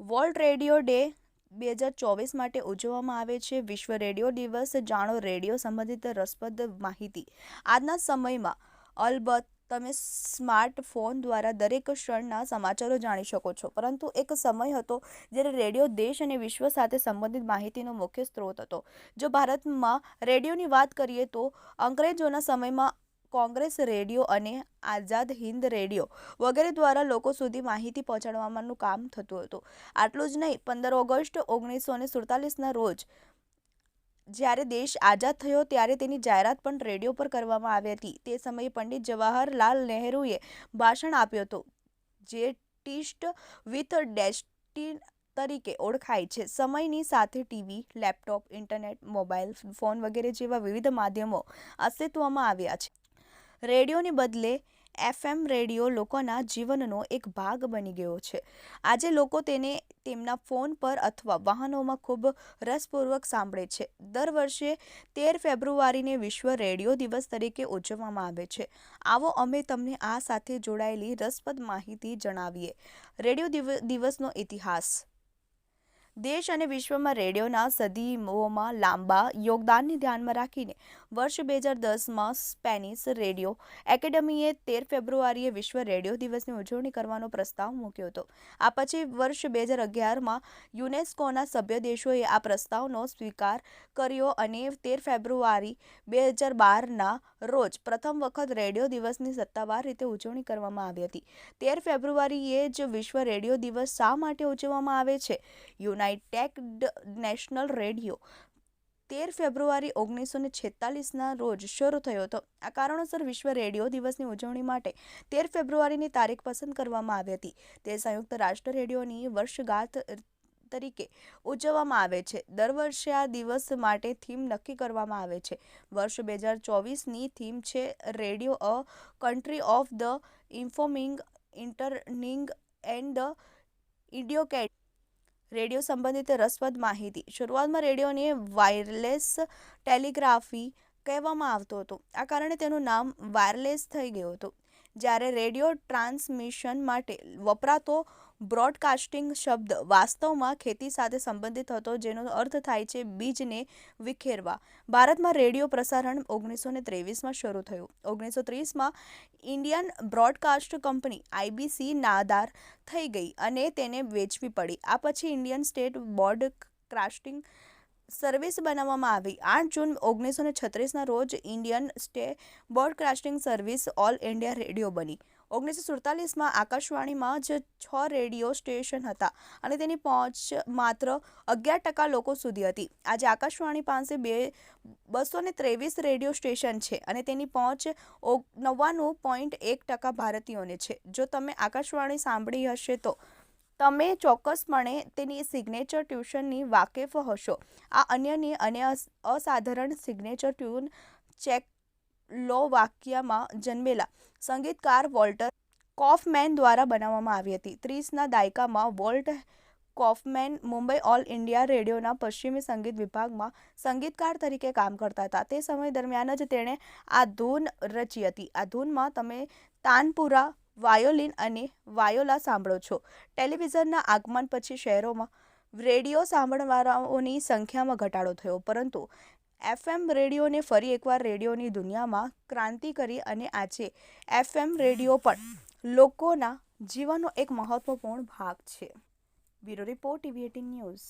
World radio day બે હજાર ચોવીસ માટે ઉજવવામાં આવે છે. વિશ્વ રેડિયો દિવસ, જાણો રેડિયો સંબંધિત રસપ્રદ માહિતી. આજના સમયમાં, અલબત્ત, તમે સ્માર્ટફોન દ્વારા દરેક ક્ષણના સમાચારો જાણી શકો છો. પરંતુ એક સમય હતો જ્યારે રેડિયો દેશ અને વિશ્વ સાથે સંબંધિત માહિતીનો મુખ્ય સ્ત્રોત હતો. જો ભારતમાં રેડિયોની વાત કરીએ તો અંગ્રેજોના સમયમાં કોંગ્રેસ રેડિયો અને આઝાદ હિન્દ રેડિયો વગેરે દ્વારા લોકો સુધી માહિતી પહોંચાડવાનું કામ થતું હતું. આટલું જ નહીં, પંદર ઓગસ્ટ ઓગણીસો ને સુડતાલીસના રોજ જ્યારે દેશ આઝાદ થયો ત્યારે તેની જાહેરાત પણ રેડિયો પર કરવામાં આવી હતી. તે સમયે પંડિત જવાહરલાલ નહેરુએ ભાષણ આપ્યું હતું, જે ટીસ્ટ વિથ ડેસ્ટિન તરીકે ઓળખાય છે. સમયની સાથે TV, laptop, internet, mobile phone વગેરે જેવા વિવિધ માધ્યમો અસ્તિત્વમાં આવ્યા છે. રેડિયોને બદલે એફએમ રેડિયો લોકોના જીવનનો એક ભાગ બની ગયો છે. આજે લોકો તેને તેમના ફોન પર અથવા વાહનોમાં ખૂબ રસપૂર્વક સાંભળે છે. દર વર્ષે તેર ફેબ્રુઆરીને વિશ્વ રેડિયો દિવસ તરીકે ઉજવવામાં આવે છે. આવો અમે તમને આ સાથે જોડાયેલી રસપ્રદ માહિતી જણાવીએ. રેડિયો દિવસનો ઇતિહાસ. દેશ અને વિશ્વમાં રેડિયોના સદીઓમાં લાંબા યોગદાનને ધ્યાનમાં રાખીને વર્ષ બે હજાર દસમાં સ્પેનિશ રેડિયો એકેડમીએ તેર ફેબ્રુઆરીએ વિશ્વ રેડિયો દિવસની ઉજવણી કરવાનો પ્રસ્તાવ મૂક્યો હતો. આ પછી વર્ષ બે હજાર અગિયારમાં યુનેસ્કોના સભ્ય દેશોએ આ પ્રસ્તાવનો સ્વીકાર કર્યો અને તેર ફેબ્રુઆરી બે હજાર બારના રોજ પ્રથમ વખત રેડિયો દિવસની સત્તાવાર રીતે ઉજવણી કરવામાં આવી હતી. તેર ફેબ્રુઆરીએ જ વિશ્વ રેડિયો દિવસ શા માટે ઉજવવામાં આવે છે? United united national radio. તેર ફેબ્રુઆરી ઓગણીસો ને છેતાલીસના રોજ શરૂ થયો હતો. આ કારણોસર વિશ્વ રેડિયો દિવસની ઉજવણી માટે તેર ફેબ્રુઆરીની તારીખ પસંદ કરવામાં આવી હતી. તે સંયુક્ત રાષ્ટ્ર રેડિયોની વર્ષગાંઠ તરીકે ઉજવવામાં આવે છે. દર વર્ષે આ દિવસ માટે થીમ નક્કી કરવામાં આવે છે. વર્ષ બે હજાર ચોવીસની થીમ છે radio a country of the informing, interning and the educate radio સંબંધિત રસપ્રદ માહિતી. શરૂઆતમાં રેડિયોને વાયરલેસ ટેલિગ્રાફી કહેવામાં આવતો હતો. આ કારણે તેનું નામ વાયરલેસ થઈ ગયું હતું. જ્યારે રેડિયો ટ્રાન્સમિશન માટે વપરાતો બ્રોડકાસ્ટિંગ શબ્દ વાસ્તવમાં ખેતી સાથે સંબંધિત હતો, જેનો અર્થ થાય છે બીજને વિખેરવા. ભારતમાં રેડિયો પ્રસારણ ઓગણીસો ને ત્રેવીસમાં શરૂ થયું. ઓગણીસો ત્રીસમાં ઇન્ડિયન બ્રોડકાસ્ટ કંપની આઈબીસી નાદાર થઈ ગઈ અને તેને વેચવી પડી. આ પછી ઇન્ડિયન સ્ટેટ બ્રોડકાસ્ટિંગ સર્વિસ બનાવવામાં આવી. આઠ જૂન ઓગણીસો ને છત્રીસના રોજ Indian state broadcasting service all India radio બની. ઓગણીસો સુડતાલીસમાં આકાશવાણીમાં જ છ રેડિયો સ્ટેશન હતા અને તેની પહોંચ માત્ર અગિયાર ટકા લોકો સુધી હતી. આજે આકાશવાણી પાસે બે, બસો ને ત્રેવીસ રેડિયો સ્ટેશન છે અને તેની પહોંચ નવ્વાણું પોઈન્ટ એક ટકા ભારતીયોને છે. જો તમે આકાશવાણી સાંભળી હશે તો તમે ચોક્કસપણે તેની સિગ્નેચર ટ્યુશનની વાકેફ હશો. આ અન્યની અને અસાધારણ સિગ્નેચર ટ્યુન ચેક સ્લોવાકિયામાં જન્મેલા સંગીતકાર વોલ્ટર કોફમેન દ્વારા બનાવવામાં આવી હતી. ત્રીસના દાયકામાં Walt Kaufmann Mumbai all India રેડિયોના પશ્ચિમી સંગીત વિભાગમાં સંગીતકાર તરીકે કામ કરતા હતા. તે સમય દરમિયાન જ તેણે આ ધૂન રચી હતી. આ ધૂનમાં તમે તાનપુરા વાયોલિન અને વાયોલા સાંભળો છો. ટેલિવિઝનના આગમન પછી શહેરોમાં રેડિયો સાંભળવાળાઓની સંખ્યામાં ઘટાડો થયો, પરંતુ એફએમ રેડિયોને ફરી એકવાર રેડિયોની દુનિયામાં ક્રાંતિ કરી અને આજે એફએમ રેડિયો પણ લોકોના જીવનનો એક મહત્વપૂર્ણ ભાગ છે. Bureau report TV news.